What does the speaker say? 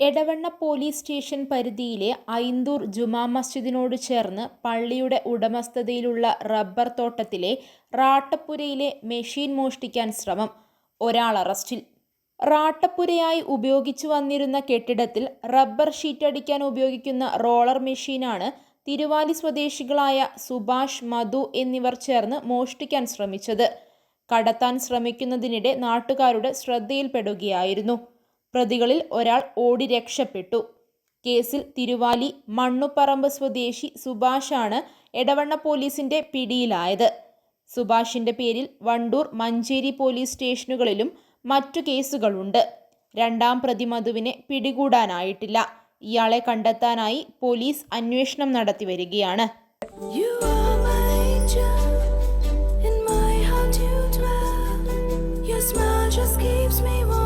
Edavanna police station പരിധിയിലെ ഐന്തൂർ ജുമാ മസ്ജിദിനോട് ചേർന്ന് പള്ളിയുടെ ഉടമസ്ഥതയിലുള്ള റബ്ബർ തോട്ടത്തിലെ റാട്ടപ്പുരയിലെ മെഷീൻ മോഷ്ടിക്കാൻ ശ്രമം. ഒരാൾ അറസ്റ്റിൽ. റാട്ടപ്പുരയായി ഉപയോഗിച്ചു വന്നിരുന്ന കെട്ടിടത്തിൽ റബ്ബർ ഷീറ്റ് അടിക്കാൻ ഉപയോഗിക്കുന്ന റോളർ മെഷീനാണ് തിരുവാലി സ്വദേശികളായ സുഭാഷ് മധു എന്നിവർ ചേർന്ന് മോഷ്ടിക്കാൻ ശ്രമിച്ചത്. കടത്താൻ ശ്രമിക്കുന്നതിനിടെ നാട്ടുകാരുടെ ശ്രദ്ധയിൽപ്പെടുകയായിരുന്നു. പ്രതികളിൽ ഒരാൾ ഓടി രക്ഷപ്പെട്ടു. കേസിൽ തിരുവാലി മണ്ണുപറമ്പ് സ്വദേശി സുഭാഷാണ് എടവണ്ണ പോലീസിന്റെ പിടിയിലായത്. സുഭാഷിന്റെ പേരിൽ വണ്ടൂർ മഞ്ചേരി പോലീസ് സ്റ്റേഷനുകളിലും മറ്റു കേസുകളുണ്ട്. രണ്ടാം പ്രതി മധുവിനെ പിടികൂടാനായിട്ടില്ല. ഇയാളെ കണ്ടെത്താനായി പോലീസ് അന്വേഷണം നടത്തി വരികയാണ്. Just keeps me warm,